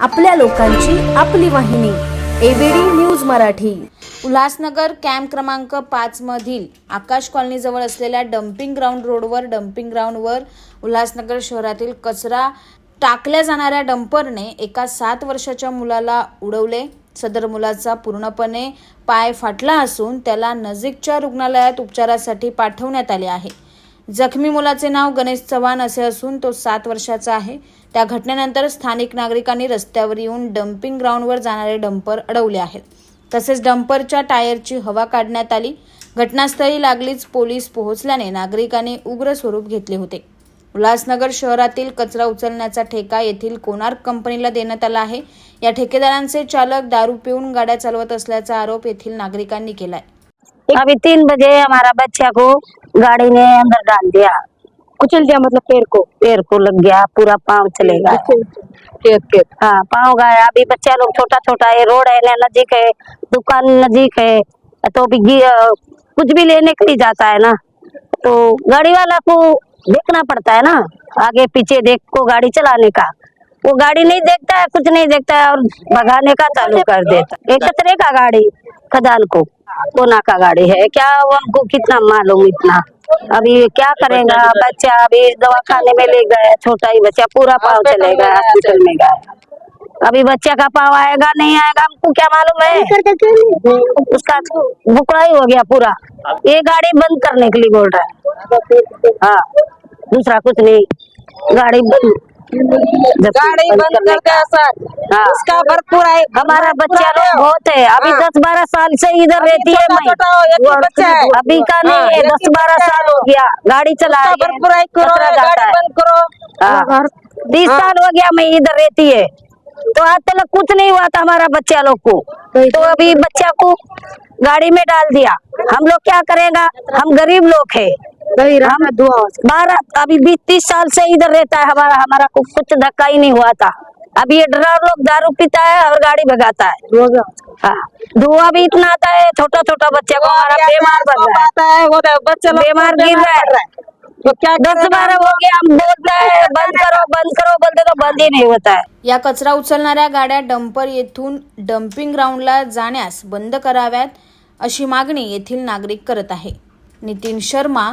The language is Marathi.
आपल्या लोकांची आपली वाहिनी ABD news Marathi. Ulhasnagar camp क्रमांक पाच मधील आकाश कॉलनीजवळ असलेल्या डम्पिंग ग्राउंड रोडवर डम्पिंग ग्राउंडवर उल्हासनगर शहरातील कचरा टाकल्या जाणाऱ्या डंपरने एका सात वर्षाच्या मुलाला उडवले. सदर मुलाचा पूर्णपणे पाय फाटला असून त्याला नजीकच्या रुग्णालयात उपचारासाठी पाठवण्यात आले आहे. जखमी मुलाचे नाव गणेश चव्हाण असे असून तो सात वर्षाचा आहे. त्या घटनेनंतर स्थानिक नागरिकांनी रस्त्यावर येऊन डम्पिंग ग्राउंडवर जाणारे डंपर अडवले आहेत. तसेच डंपरच्या टायरची हवा काढण्यात आली. घटनास्थळी लागलीच पोलीस पोहोचल्याने नागरिकांनी उग्र स्वरूप घेतले होते. उल्हासनगर शहरातील कचरा उचलण्याचा ठेका येथील कोणार्क कंपनीला देण्यात आला आहे. या ठेकेदारांचे चालक दारू पिऊन गाड्या चालवत असल्याचा आरोप येथील नागरिकांनी केलाय. अभी तीन बजे हमारा बच्चा को गाड़ी ने अंदर डाल दिया। कुचल दिया मतलब पेड़ को पैर को लग गया पूरा पाँव चलेगा। ठीक ठीक हाँ पाँव गया। अभी बच्चा लोग छोटा छोटा है रोड है ना नजीक है दुकान नजीक है तो अ, कुछ भी लेने के लिए जाता है ना तो गाड़ी वाला को देखना पड़ता है ना आगे पीछे देख को गाड़ी चलाने का। वो गाड़ी नहीं देखता है कुछ नहीं देखता है और भगाने का चालू कर देता है। ये कचरे का गाड़ी। खदान को कोना का गाड़ी है। क्या वो हमको कितना मालूम इतना? अभी क्या करेगा? बच्चा अभी दवाखाने में ले गए छोटा ही बच्चा पूरा पाँव चले गया हॉस्पिटल में गया। अभी बच्चा का पाव आएगा नहीं आएगा हमको क्या मालूम है? उसका बुकड़ा ही? हो गया पूरा। ये गाड़ी बंद करने के लिए बोल रहा है। हाँ दूसरा कुछ नहीं। गाड़ी बंद गाड़ी बंद कर का। दे सर हाँ। उसका भरपूर है। हमारा बच्चा लोग बहुत है। अभी हाँ। दस बारह साल से इधर रहती है मैं हो, ही बच्चा है। अभी का नहीं हाँ, है दस बारह साल हो गया। गाड़ी चला है, भरपूर है करो गाड़ी बंद करो। हाँ। बीस हाँ। साल हो गया मैं इधर रहती है। तो आज तक कुछ नहीं हुआ था हमारा बच्चा लोग को। तो अभी बच्चा को गाड़ी में डाल दिया। हम लोग क्या करेगा? हम गरीब लोग है। बारह अभी बीस तीस साल से इधर रहता है हमारा हमारा को कुछ धक्का ही नहीं हुआ था। अभी ये ड्राइवर लोग दारू पीता है और गाड़ी भगाता है। हाँ धुआं भी इतना आता है छोटा छोटा बच्चा को हमारा बीमार पड़ रहा है। वो बच्चे बीमार गिर रहा है। तो क्या दस हो? गया हम बोलते हैं बंद करो बंद करो बोलते तो बंद ही नहीं होता है। या कचरा उचलणाऱ्या गाड्या डंपर येथून डम्पिंग ग्राउंडला जाण्यास बंद कराव्यात अशी मागणी येथील नागरिक करत आहे. Nitin Sharma